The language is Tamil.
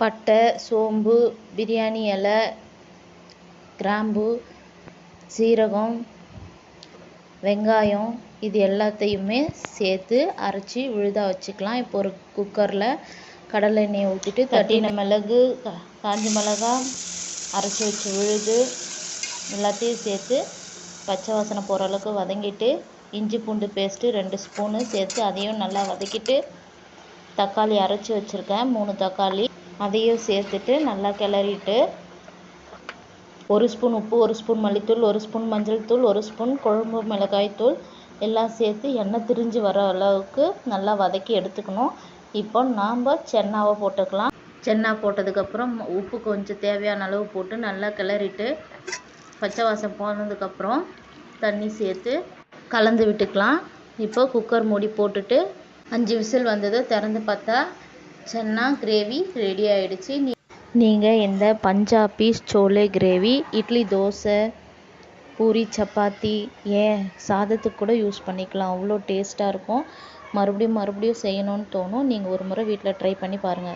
பட்டை சோம்பு பிரியாணி இலை கிராம்பு சீரகம் வெங்காயம் இது எல்லாத்தையுமே சேர்த்து அரைச்சி விழுதாக வச்சுக்கலாம். இப்போ ஒரு குக்கரில் கடலை எண்ணெயை ஊற்றிட்டு தட்டின மிளகு காஞ்ச மிளகா அரைச்சி வச்ச விழுது. எல்லாத்தையும் சேர்த்து பச்சை வாசனை போகிற அளவுக்கு வதங்கிட்டு இஞ்சி பூண்டு பேஸ்ட்டு ரெண்டு ஸ்பூனு சேர்த்து அதையும் நல்லா வதக்கிட்டு தக்காளி அரைச்சி வச்சுருக்கேன். மூணு தக்காளி. அதையும் சேர்த்துட்டு நல்லா கிளறிட்டு ஒரு ஸ்பூன் உப்பு ஒரு ஸ்பூன் மல்லித்தூள் ஒரு ஸ்பூன் மஞ்சள் தூள் ஒரு ஸ்பூன் குழம்பு மிளகாய் தூள் எல்லாம் சேர்த்து எண்ணெய் திரிஞ்சு வர அளவுக்கு நல்லா வதக்கி எடுத்துக்கணும். இப்போ நாம் சென்னாவை போட்டுக்கலாம். சென்னா போட்டதுக்கப்புறம் உப்பு கொஞ்சம் தேவையான அளவு போட்டு நல்லா கிளறிட்டு பச்சை வாசம் போனதுக்கப்புறம் தண்ணி சேர்த்து கலந்து விட்டுக்கலாம். இப்போ குக்கர் மூடி போட்டுட்டு அஞ்சு விசில் வந்ததை திறந்து பார்த்தா சென்னா கிரேவி ரெடி ஆகிடுச்சு நீங்கள் இந்த பஞ்சாபி சோலே கிரேவி இட்லி தோசை பூரி சப்பாத்தி ஏன் சாதத்துக்கு கூட யூஸ் பண்ணிக்கலாம். அவ்வளோ டேஸ்ட்டாக இருக்கும். மறுபடியும் மறுபடியும் செய்யணும்னு தோணும். நீங்கள் ஒரு முறை வீட்டில் ட்ரை பண்ணி பாருங்கள்